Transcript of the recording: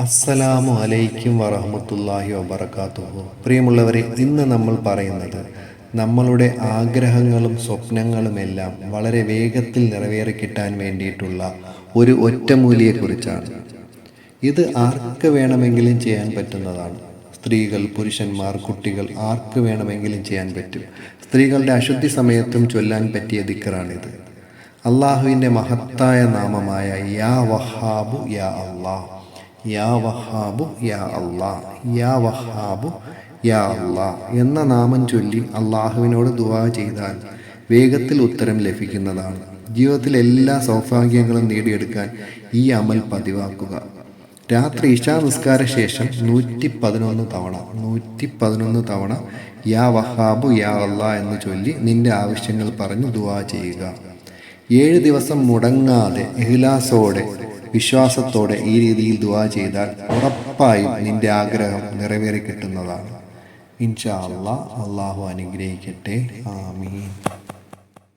അസ്സലാമു അലൈക്കും വറഹമത്തല്ലാഹി വബർക്കാത്തുഹു പ്രിയമുള്ളവരെ ഇന്ന് നമ്മൾ പറയുന്നത് നമ്മളുടെ ആഗ്രഹങ്ങളും സ്വപ്നങ്ങളുമെല്ലാം വളരെ വേഗത്തിൽ നിറവേറിക്കിട്ടാൻ വേണ്ടിയിട്ടുള്ള ഒരു ഒറ്റമൂലിയെക്കുറിച്ചാണ്. ഇത് ആർക്ക് വേണമെങ്കിലും ചെയ്യാൻ പറ്റുന്നതാണ്. സ്ത്രീകൾ പുരുഷന്മാർ കുട്ടികൾ ആർക്ക് വേണമെങ്കിലും ചെയ്യാൻ പറ്റും. സ്ത്രീകളുടെ അശുദ്ധി സമയത്തും ചൊല്ലാൻ പറ്റിയ ദിക്കറാണിത്. അള്ളാഹുവിന്റെ മഹത്തായ നാമമായ യാ വഹാബു യാ അള്ളാഹ്. യാ വഹാബു യാ അള്ളാ യാ വഹാബു യാ അള്ളാ എന്ന നാമം ചൊല്ലി അള്ളാഹുവിനോട് ദുവാ ചെയ്താൽ വേഗത്തിൽ ഉത്തരം ലഭിക്കുന്നതാണ്. ജീവിതത്തിൽ എല്ലാ സൗഭാഗ്യങ്ങളും നേടിയെടുക്കാൻ ഈ അമൽ പതിവാക്കുക. രാത്രി ഇഷാ നിസ്കാര ശേഷം നൂറ്റി പതിനൊന്ന് തവണ നൂറ്റി പതിനൊന്ന് തവണ യാ വഹാബു യാ അള്ളാ എന്ന് ചൊല്ലി നിന്റെ ആവശ്യങ്ങൾ പറഞ്ഞ് ദുവാ ചെയ്യുക. ഏഴ് ദിവസം മുടങ്ങാതെ ഇഹ്ലാസോടെ വിശ്വാസത്തോടെ ഈ രീതിയിൽ ദുവാ ചെയ്താൽ ഉറപ്പായും നിന്റെ ആഗ്രഹം നിറവേറി കിട്ടുന്നതാണ് ഇൻഷാ അള്ളാഹ് അള്ളാഹു അനുഗ്രഹിക്കട്ടെ. ആമീൻ.